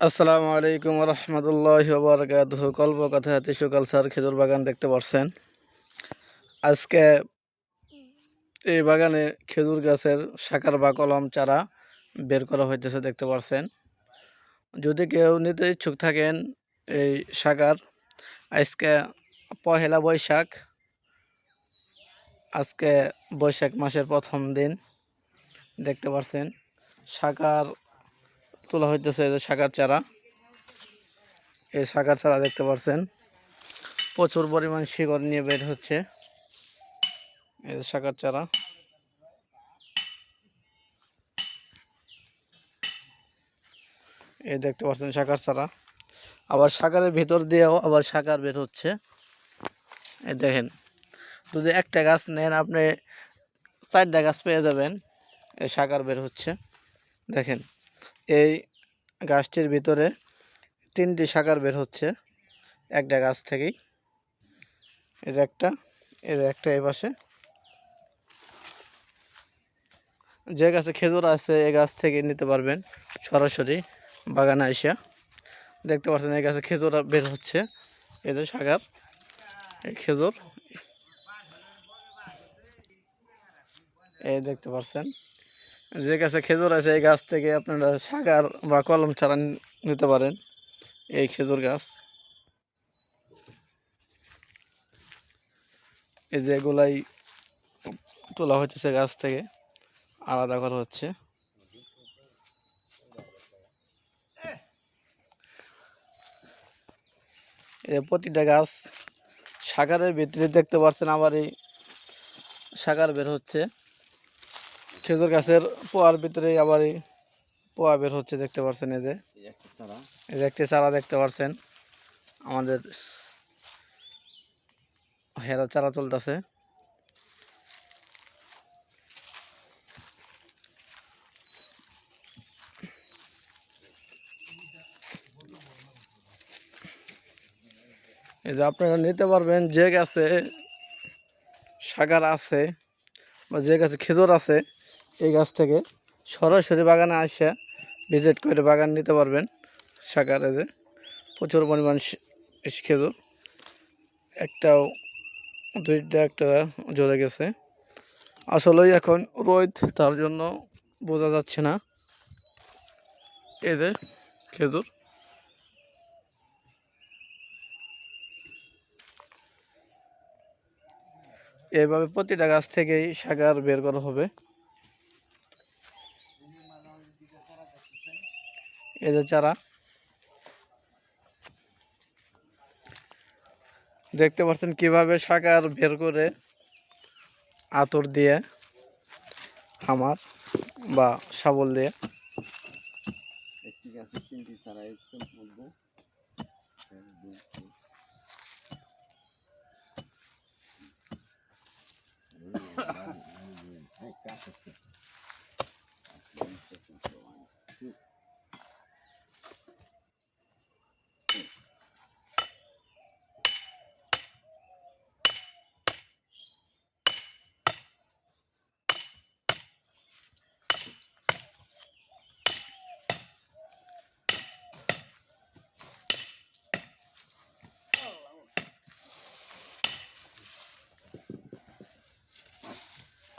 আসসালামু আলাইকুম রহমতুল্লাহ বারকাত কল্প কথা সকাল স্যার খেজুর বাগান দেখতে পাচ্ছেন আজকে এই বাগানে খেজুর গাছের শাখার বা কলম, চারা বের করা হইতেছে দেখতে পাচ্ছেন যদি কেউ নিতে ইচ্ছুক থাকেন এই শাখার, আজকে পহেলা বৈশাখ। আজকে বৈশাখ মাসের প্রথম দিন দেখতে পাচ্ছেন শাখার তোলা হইতেছে যে শাকার চারা। এই শাকার চারা দেখতে পাচ্ছেন প্রচুর পরিমাণ শিকড় নিয়ে বের হচ্ছে। এই শাকার চারা। এই দেখতে পাচ্ছেন শাকার চারা। আবার শাকারের ভিতর দিয়েও আবার শাকার বের হচ্ছে। এই দেখেন, যদি একটা গাছ নেন আপনি চারটা গাছ পেয়ে যাবেন, এই শাকার বের হচ্ছে। দেখেন এই গাছটির ভিতরে তিনটি শাখার বের হচ্ছে, একটা গাছ থেকেই। যে একটা যে একটা এই পাশে। যে গাছে খেজুর আছে এই গাছ থেকে নিতে পারবেন সরাসরি বাগানে আসিয়া দেখতে পাচ্ছেন এই গাছে খেজুর বের হচ্ছে, এই যে শাখার এই খেজুর। এই দেখতে পাচ্ছেন যে গাছে খেজুর আছে, এই গাছ থেকে আপনারা সাগার বা কলম চারা নিতে পারেন, এই খেজুর গাছ। এই যে এগুলাই তোলা হচ্ছে গাছ থেকে, আলাদা করা হচ্ছে। প্রতিটা গাছ সাগারের ভিতরে দেখতে পাচ্ছেন আবার এই সাগার বের হচ্ছে। খেজুর গাছের পোয়ার ভিতরে আবার এই পোয়া বের হচ্ছে দেখতে পাচ্ছেন এই যে। এই যে একটি চারা দেখতে পাচ্ছেন আমাদের হেরা চারা চলতেছে। এই যে আপনারা নিতে পারবেন যে গাছে সাগার আছে বা যে গাছে খেজুর আছে এই গাছ থেকে সরাসরি বাগানে আসে ভিজিট করে বাগান নিতে পারবেন। সাগারে যে প্রচুর পরিমাণ খেজুর, একটাও, দুইটা, একটা জ্বলে গেছে। আসলেই এখন রোদ, তার জন্য বোঝা যাচ্ছে না। এই যে খেজুর। এভাবে প্রতিটা গাছ থেকেই সাগার বের করা হবে। যে চারা। দেখতে পাচ্ছেন কীভাবে সাকার বের করে আতর দিয়ে আমার বা শাবল দিয়ে। একটি গাছের তিনটি চারা বলব।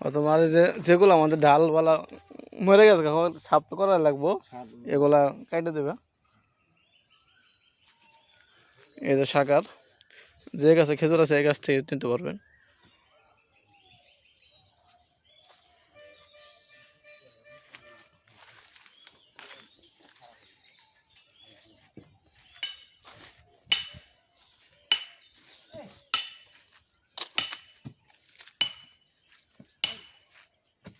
তোমার যে যেগুলো আমাদের ডালওয়ালা মরে গেছে সাপ করা লাগবো। এগুলা কাটে দেবে। এই যে শাকার যে গাছে খেজুর আছে এই গাছ থেকে নিতে পারবেন।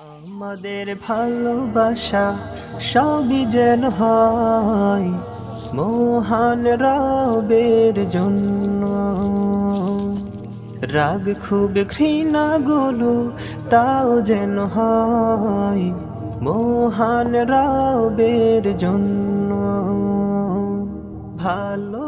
আমাদের ভালোবাসা সবই যেন হয় মহান রবের জন্য। রাগ খুব ঘৃণা গুলো তাও যেন হয় মহান রবের জন্য ভালো